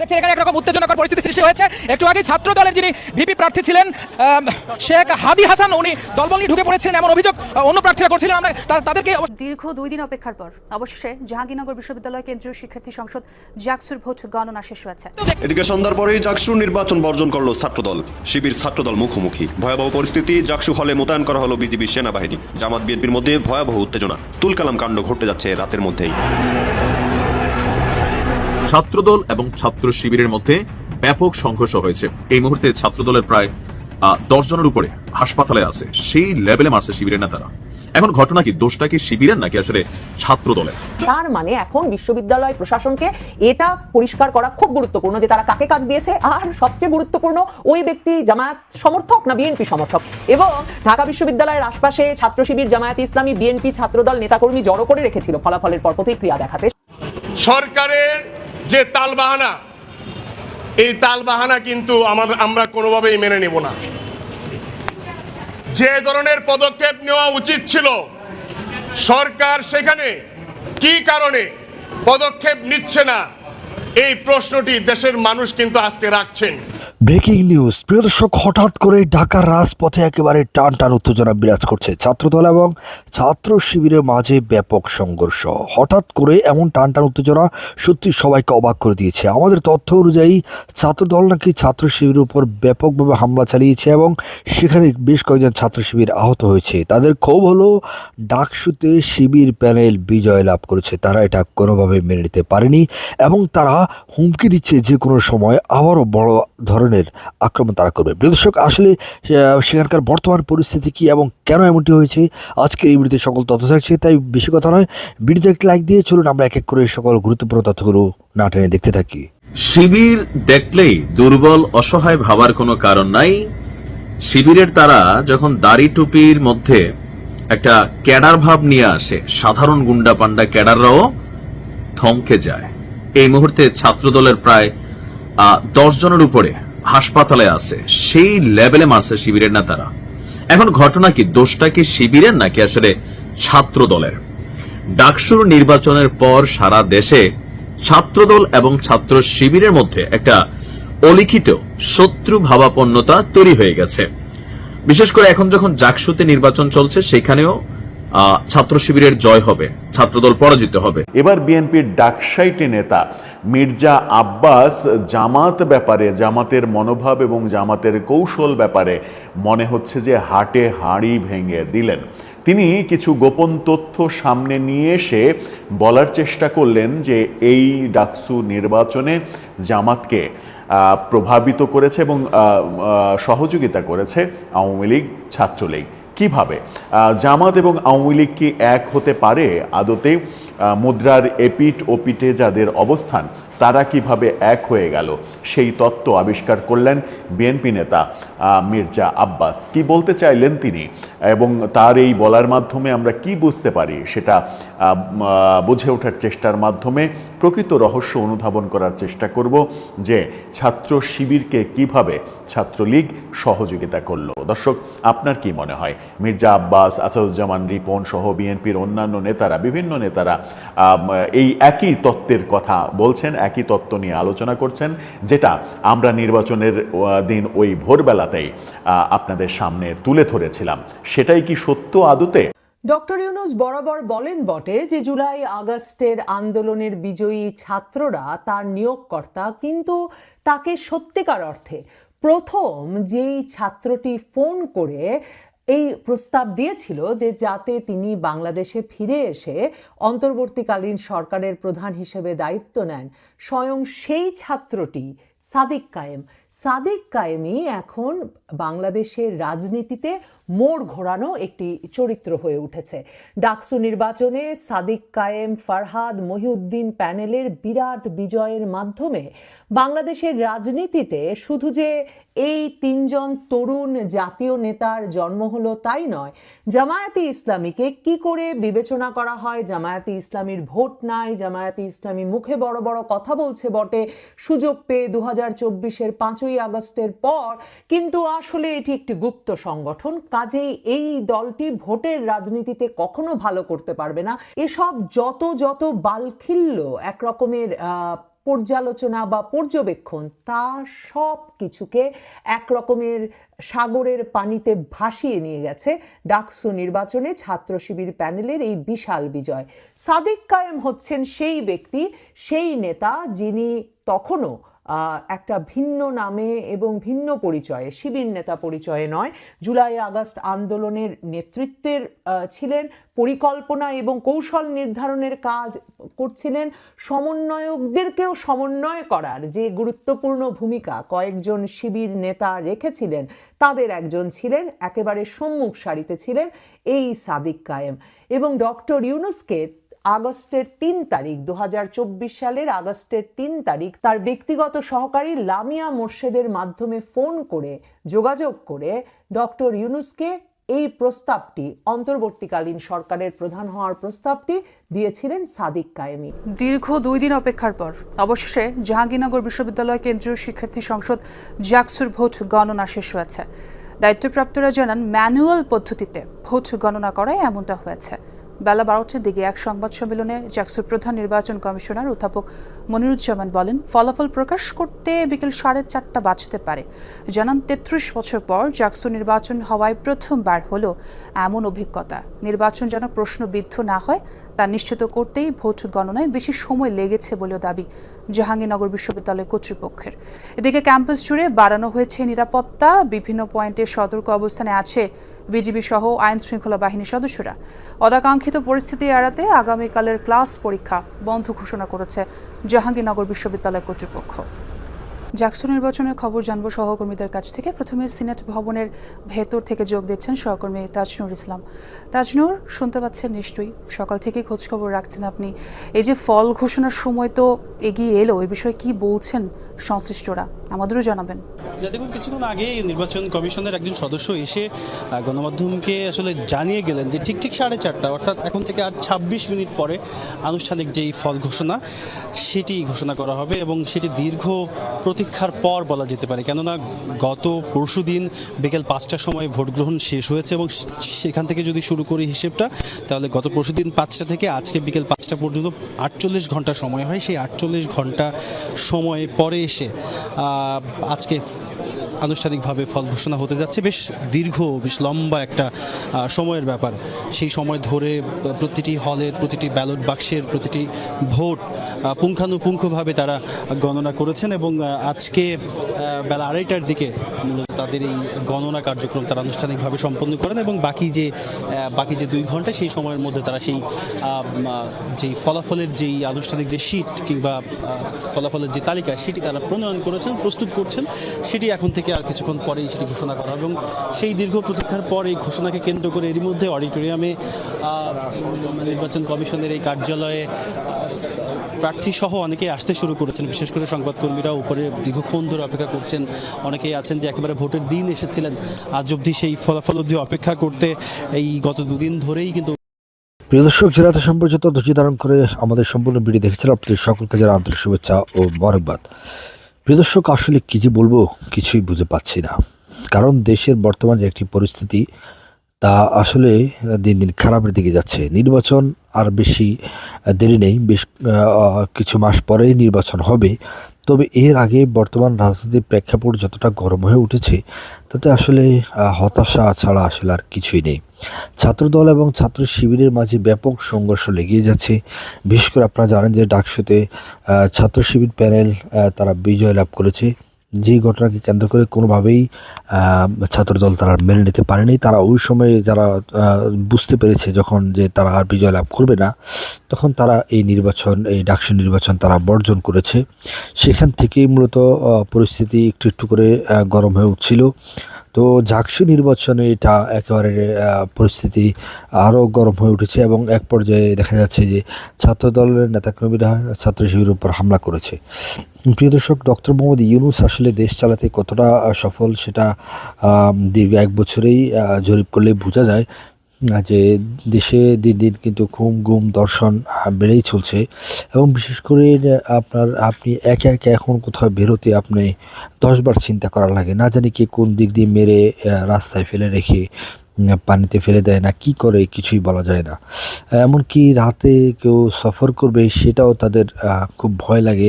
দেখছেন এখানে একরকম উত্তেজনকর পরিস্থিতি সৃষ্টি হয়েছে। একটু আগে ছাত্র দলের যিনি ভিপি প্রার্থী ছিলেন শেখ হাদি হাসান উনি দলবল নিয়ে ঢুকে পড়েছিলেন এমন অভিযোগ অন্য প্রার্থীরা করছিলেন। আমরা তাদেরকে দীর্ঘ দুই দিন অপেক্ষার পর অবশেষে জাহাঙ্গীরনগর বিশ্ববিদ্যালয় কেন্দ্রীয় শিক্ষার্থী সংসদ জাকসুর ভোট গণনা শেষ হয়েছে। এদিকে সন্ধ্যার পরেই জাকসু নির্বাচন বর্জন করল ছাত্রদল। শিবির ছাত্রদল মুখোমুখি। ভয়াবহ পরিস্থিতি জাকসু হলে মোতায়েন করা হলো বিজিবি সেনাবাহিনী। জামাত বিএনপির মধ্যে ভয়াবহ উত্তেজনা। তুলকালাম কাণ্ড ঘটতে যাচ্ছে রাতের মধ্যেই। ছাত্রদল এবং ছাত্র শিবিরের মধ্যে ব্যাপক সংঘর্ষ হয়েছে। এই মুহূর্তে ছাত্রদলের প্রায় দশ জনের উপরে হাসপাতালে আছে। সেই লেভেলে মারছে শিবিরের নেতারা। এখন ঘটনা কি? দোষটা কি শিবিরের নাকি আসলে ছাত্র দলের তার মানে এখন বিশ্ববিদ্যালয় প্রশাসনকে এটা পরিষ্কার করা খুব গুরুত্বপূর্ণ যে তারা কাকে কাজ দিয়েছে। আর সবচেয়ে গুরুত্বপূর্ণ ওই ব্যক্তি জামায়াত সমর্থক না বিএনপি সমর্থক? এবং ঢাকা বিশ্ববিদ্যালয়ের আশপাশে ছাত্র শিবির জামায়াত ইসলামী বিএনপি ছাত্রদল নেতাকর্মী জড়ো করে রেখেছিল। ফলাফলের পর প্রতিক্রিয়া দেখাতে সরকারের যে তালবাহানা, এই তালবাহানা কিন্তু আমার, আমরা কোনোভাবেই মেনে নেব না। যে ধরনের পদক্ষেপ নেওয়া উচিত ছিল, সরকার সেখানে কি কারণে পদক্ষেপ নিচ্ছে না, এই প্রশ্নটি দেশের মানুষ কিন্তু আজকে রাখছেন। Breaking news. প্রিয় দর্শক, হঠাৎ করে ঢাকার রাজপথে একেবারে টান টান উত্তেজনা বিরাজ করছে ছাত্রদল এবং ছাত্র শিবিরের মাঝে ব্যাপক সংঘর্ষ। হঠাৎ করে এমন টান টান উত্তেজনা সত্যি সবাইকে অবাক করে দিয়েছে। আমাদের তথ্য অনুযায়ী, ছাত্রদল নাকি ছাত্র শিবিরের উপর ব্যাপকভাবে হামলা চালিয়েছে এবং সেখানে বেশ কয়েকজন ছাত্র শিবির আহত হয়েছে। তাদের ক্ষোভ হলো, ডাকসুতে শিবির প্যানেল বিজয় লাভ করেছে। তারা এটা কোনোভাবে মেনে নিতে পারেনি এবং তারা হুমকি দিচ্ছে যে কোনো সময় আবারও বড় ধরনের আক্রমণ তারা করবে। দর্শক, আসলে সেখানকার বর্তমান পরিস্থিতি কি এবং কেন এমনটি হয়েছে? আজকের এই ভিডিওতে সকল তথ্য থাকছে, তাই বেশি কথা নয়। ভিডিওতে একটি লাইক দিয়ে চলুন, আমরা এক এক করে সকল গুরুত্বপূর্ণ তথ্যগুলো না টেনে দেখতে থাকি। শিবির দেখলেই দুর্বল, অসহায় ভাবার কোনো কারণ নাই। শিবিরের তারা যখন দাড়ি টুপির মধ্যে একটা ক্যাডার ভাব নিয়ে আসে, সাধারণ গুন্ডা পান্ডা ক্যাডাররাও থমকে যায়। এই মুহূর্তে ছাত্রদলের প্রায় দশ জনের উপরে হাসপাতালে আছে। সেই লেভেলে মারছে শিবিরের নেতারা। এখন ঘটনা কি? দোষটা কি শিবিরের নাকি আসলে ছাত্র দলের ডাকসুর নির্বাচনের পর সারা দেশে ছাত্রদল এবং ছাত্র শিবিরের মধ্যে একটা অলিখিত শত্রু ভাবাপন্নতা তৈরি হয়ে গেছে। বিশেষ করে এখন যখন জাকসুতে নির্বাচন চলছে, সেখানেও ছাত্র শিবিরের জয় হবে, ছাত্রদল পরাজিত হবে। এবার বিএনপির ডাকসাইটি নেতা মির্জা আব্বাস জামাত ব্যাপারে, জামাতের মনোভাব এবং জামাতের কৌশল ব্যাপারে মনে হচ্ছে যে হাটে হাঁড়ি ভেঙে দিলেন। তিনি কিছু গোপন তথ্য সামনে নিয়ে এসে বলার চেষ্টা করলেন যে এই ডাকসু নির্বাচনে জামাতকে প্রভাবিত করেছে এবং সহযোগিতা করেছে আওয়ামী লীগ ছাত্রলীগ। কীভাবে? জামাত এবং আওয়ামী লীগ কি এক হতে পারে? আদতে মুদ্রার এপিট ওপিটে যাদের অবস্থান তারা কীভাবে এক হয়ে গেল? সেই তত্ত্ব আবিষ্কার করলেন বিএনপি নেতা মির্জা আব্বাস। কি বলতে চাইলেন তিনি? এবং তার এই বলার মাধ্যমে আমরা কি বুঝতে পারি? সেটা বুঝে ওঠার চেষ্টার মাধ্যমে প্রকৃত রহস্য অনুধাবন করার চেষ্টা করব যে ছাত্র শিবিরকে কীভাবে ছাত্রলীগ সহযোগিতা করল। দর্শক, আপনার কি মনে হয়? মির্জা আব্বাস, আসাদুজ্জামান রিপন সহ বিএনপির অন্যান্য নেতারা, বিভিন্ন নেতারা এই একই তত্ত্বের কথা বলছেন একই তত্ত্ব নিয়ে আলোচনা করছেন, যেটা আমরা নির্বাচনের দিন ওই ভোরবেলাতেই আপনাদের সামনে তুলে ধরেছিলাম। সেটাই কি সত্য আদতে? ডক্টর ইউনুস বরাবর বলেন বটে যে জুলাই আগস্টের আন্দোলনের বিজয়ী ছাত্ররা তার নিয়োগকর্তা, কিন্তু তাকে সত্যিকার অর্থে প্রথম যেই ছাত্রটি ফোন করে এই প্রস্তাব দিয়েছিল যে যাতে তিনি বাংলাদেশে ফিরে এসে অন্তর্বর্তীকালীন সরকারের প্রধান হিসেবে দায়িত্ব নেন, স্বয়ং সেই ছাত্রটি সাদিক কায়েম। সাদিক কায়েমই এখন বাংলাদেশের রাজনীতিতে মোড় ঘোরানো একটি চরিত্র হয়ে উঠেছে। ডাকসু নির্বাচনে সাদিক কায়েম, ফারহাদ মহিউদ্দিন প্যানেলের বিরাট বিজয়ের মাধ্যমে বাংলাদেশের রাজনীতিতে শুধু যে এই তিনজন তরুণ জাতীয় নেতার জন্ম হলো তাই নয়, জামায়াতে ইসলামীকে কি করে বিবেচনা করা হয়? জামায়াতে ইসলামীর ভোট নাই, জামায়াতে ইসলামী মুখে বড় বড় কথা বলছে বটে। সুযোগ পেয়ে দু হাজার চব্বিশের পাঁচই আগস্টের পর কিন্তু আসলে এটি একটি গুপ্ত সংগঠন। কাজেই এই দলটি ভোটের রাজনীতিতে কখনো ভালো করতে পারবে না। এসব যত যত বালখিল্য এক রকমের পর্যালোচনা বা পর্যবেক্ষণ, তা সব কিছুকে এক রকমের সাগরের পানিতে ভাসিয়ে নিয়ে গেছে ডাকসু নির্বাচনে ছাত্র শিবির প্যানেলের এই বিশাল বিজয়। সাদিক কায়েম হচ্ছেন সেই ব্যক্তি, সেই নেতা যিনি তখনও একটা ভিন্ন নামে এবং ভিন্ন পরিচয়ে, শিবির নেতা পরিচয়ে নয়। জুলাই আগস্ট আন্দোলনের নেতৃত্বের ছিলেন, পরিকল্পনা এবং কৌশল নির্ধারণের কাজ করছিলেন সমন্বয়কদেরকেও সমন্বয় করার যে গুরুত্বপূর্ণ ভূমিকা কয়েকজন শিবির নেতা রেখেছিলেন, তাদের একজন ছিলেন, একেবারে সম্মুখ সারিতে ছিলেন, এই সাদিক কায়েম। এবং ডক্টর ইউনুসকে আগস্টের তিন তারিখ, দুহাজার চব্বিশ সালের আগস্টের তিন তারিখ, তার ব্যক্তিগত সহকারী লামিয়া মোর্শেদের মাধ্যমে ফোন করে, যোগাযোগ করে ডক্টর ইউনুসকে এই প্রস্তাবটি, অন্তর্বর্তীকালীন সরকারের প্রধান হওয়ার প্রস্তাবটি দিয়েছিলেন সাদিক কায়েমি। দীর্ঘ দুই দিন অপেক্ষার পর, অবশেষে জাহাঙ্গীরনগর বিশ্ববিদ্যালয় কেন্দ্রীয় শিক্ষার্থী সংসদ জাকসুর ভোট গণনা শেষ হয়েছে। দায়িত্বপ্রাপ্তরা জানান, ম্যানুয়াল পদ্ধতিতে ভোট গণনা করায় এমনটা হয়েছে। বেলা বারোটার দিকে এক সংবাদ সম্মেলনে জ্যাকসুর প্রধান নির্বাচন কমিশনার অধ্যাপক মনিরুজ্জামান বলেন, ফলাফল প্রকাশ করতে বিকেল সাড়ে চারটা বাজতে পারে। জানান, তেত্রিশ বছর পর জাকসু নির্বাচন হওয়ায় প্রথমবার হলো এমন অভিজ্ঞতা। নির্বাচন যেন প্রশ্নবিদ্ধ না হয় তা নিশ্চিত করতেই ভোট গণনায় বেশি সময় লেগেছে বলেও দাবি জাহাঙ্গীরনগর বিশ্ববিদ্যালয় কর্তৃপক্ষের। এদিকে ক্যাম্পাস জুড়ে বাড়ানো হয়েছে নিরাপত্তা, বিভিন্ন পয়েন্টে সতর্ক অবস্থানে আছে বিজিবি সহ আইন শৃঙ্খলা বাহিনীর সদস্যরা। অনাকাঙ্ক্ষিত পরিস্থিতি এড়াতে আগামীকালের ক্লাস পরীক্ষা বন্ধ ঘোষণা করেছে জাহাঙ্গীরনগর বিশ্ববিদ্যালয় কর্তৃপক্ষ। জাকসু নির্বাচনের খবর জানব সহকর্মীদের কাছ থেকে। প্রথমে সিনেট ভবনের ভেতর থেকে যোগ দিচ্ছেন সহকর্মী তাজনুর ইসলাম। তাজনুর, শুনতে পাচ্ছেন নিশ্চয়ই। সকাল থেকে খোঁজ খবর রাখছেন আপনি। এই যে ফল ঘোষণার সময় তো এগিয়ে এলো, এ বিষয়ে কি বলছেন সংশ্লিষ্টরা। আমাদেরও জানাবেন। যা দেখুন, কিছুক্ষণ আগে নির্বাচন কমিশনের একজন সদস্য এসে গণমাধ্যমকে আসলে জানিয়ে গেলেন যে ঠিক ঠিক সাড়ে চারটা, অর্থাৎ এখন থেকে আর ছাব্বিশ মিনিট পরে আনুষ্ঠানিক যেই ফল ঘোষণা, সেটি ঘোষণা করা হবে এবং সেটি দীর্ঘ প্রতীক্ষার পর বলা যেতে পারে। কেননা গত পরশু দিন বিকেল পাঁচটার সময় ভোট গ্রহণ শেষ হয়েছে এবং সেখান থেকে যদি শুরু করি হিসেবটা, তাহলে গত পরশু দিন পাঁচটা থেকে আজকে বিকেল পাঁচটা পর্যন্ত আটচল্লিশ ঘণ্টা সময় হয়। সেই আটচল্লিশ ঘণ্টা সময় পরে এসে আজকে আনুষ্ঠানিকভাবে ফল ঘোষণা হতে যাচ্ছে। বেশ দীর্ঘ, বেশ লম্বা একটা সময়ের ব্যাপার। সেই সময় ধরে প্রতিটি হলের, প্রতিটি ব্যালট বাক্সের, প্রতিটি ভোট পুঙ্খানুপুঙ্খভাবে তারা গণনা করেছেন এবং আজকে বেলা আড়াইটার দিকে মূলত তাদের এই গণনা কার্যক্রম তারা আনুষ্ঠানিকভাবে সম্পন্ন করেন এবং বাকি যে বাকি যে দুই ঘণ্টা সেই সময়ের মধ্যে তারা সেই যেই ফলাফলের যেই আনুষ্ঠানিক যে শীট কিংবা ফলাফলের যে তালিকা সেটি তারা প্রণয়ন করেছেন, প্রস্তুত করছেন। সেটি এখন থেকে আর কিছুক্ষণ পরেই সেটি ঘোষণা করা এবং সেই দীর্ঘ প্রতীক্ষার পর এই ঘোষণাকে কেন্দ্র করে এরই মধ্যে অডিটোরিয়ামে নির্বাচন কমিশনের এই কার্যালয়ে প্রার্থী সহ অনেকেই আসতে শুরু করেছেন। বিশেষ করে সংবাদকর্মীরা উপরে দীর্ঘক্ষণ ধরে অপেক্ষা করছেন। অনেকেই আছেন যে একেবারে ভোটের দিন এসেছিলেন। আজ অবধি সেই ফলাফল অবধি অপেক্ষা করতে এই গত দুদিন ধরেই কিন্তু প্রিয় দর্শক জেলাতে সম্পর্কিত ধৈর্য ধারণ করে আমাদের সম্পূর্ণ ভিডিও দেখেছেন। আপনাদের সকলকে যারা আন্তরিক শুভেচ্ছা ও মরকবাদ প্রিয় দর্শক, আসলে কী যে বলব, কিছুই বুঝে পাচ্ছি না। কারণ দেশের বর্তমান যে একটি পরিস্থিতি, তা আসলে দিন দিন খারাপের দিকে যাচ্ছে। নির্বাচন আর বেশি দেরি নেই, বেশ কিছু মাস পরেই নির্বাচন হবে। তবে এর আগে বর্তমান রাজনীতির প্রেক্ষাপট যতটা গরম হয়ে উঠেছে, তাতে আসলে হতাশা ছাড়া আসলে আর কিছুই নেই। ছাত্রদল এবং ছাত্র শিবিরের মাঝে ব্যাপক সংঘর্ষ লেগে যাচ্ছে। বিশেষ করে আপনারা জানেন যে ডাকসুতে ছাত্র শিবির প্যানেল তারা বিজয় লাভ করেছে। যেই ঘটনাকে কেন্দ্র করে কোনোভাবেই ছাত্রদল তারা মেনে নিতে পারেনি। তারা ওই সময়ে যারা বুঝতে পেরেছে যখন যে তারা আর বিজয় লাভ করবে না, তখন তারা এই নির্বাচন, এই ডাকসু নির্বাচন তারা বর্জন করেছে। সেখান থেকেই মূলত পরিস্থিতি একটু একটু করে গরম হয়ে উঠছিল। তো জাকসু নির্বাচনে এটা একেবারে পরিস্থিতি আরও গরম হয়ে উঠেছে এবং এক পর্যায়ে দেখা যাচ্ছে যে ছাত্র দলের নেতাকর্মীরা ছাত্র শিবিরের উপর হামলা করেছে। প্রিয় দর্শক, ডক্টর মোহাম্মদ ইউনুস আসলে দেশ চালাতে কতটা সফল সেটা দীর্ঘ এক বছরেই জরিপ করলে বোঝা যায়। যে দেশে দিন দিন কিন্তু খুম গুম দর্শন বেড়েই চলছে। এবং বিশেষ করে আপনার আপনি একে একে এখন কোথাও বেরোতে আপনি দশবার চিন্তা করা লাগে। না জানি কে কোন দিক দিয়ে মেরে রাস্তায় ফেলে রেখে পানিতে ফেলে দেয় না, কি করে কিছুই বলা যায় না। এমনকি রাতে কেউ সফর করবে সেটাও তাদের খুব ভয় লাগে।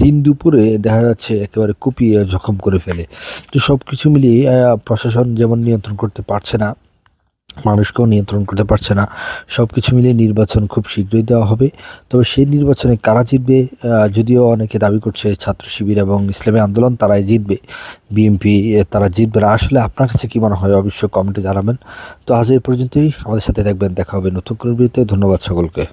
দিন দুপুরে দেখা যাচ্ছে একেবারে কুপিয়ে, জখম করে ফেলে। তো সব কিছু মিলিয়ে প্রশাসন যেমন নিয়ন্ত্রণ করতে পারছে না মানুষকেও নিয়ন্ত্রণ করতে পারছে না। সব কিছু মিলিয়ে নির্বাচন খুব শীঘ্রই দেওয়া হবে। তবে সেই নির্বাচনে কারা জিতবে যদিও অনেকে দাবি করছে ছাত্র শিবির এবং ইসলামী আন্দোলন তারাই জিতবে, বিএনপি তারা জিতবে না। আসলে আপনার কাছে কী মনে হয়? অবশ্যই কমেন্টে জানাবেন। তো আজ এই পর্যন্তই। আমাদের সাথে দেখবেন দেখা হবে নতুন কোনো ধন্যবাদ সকলকে।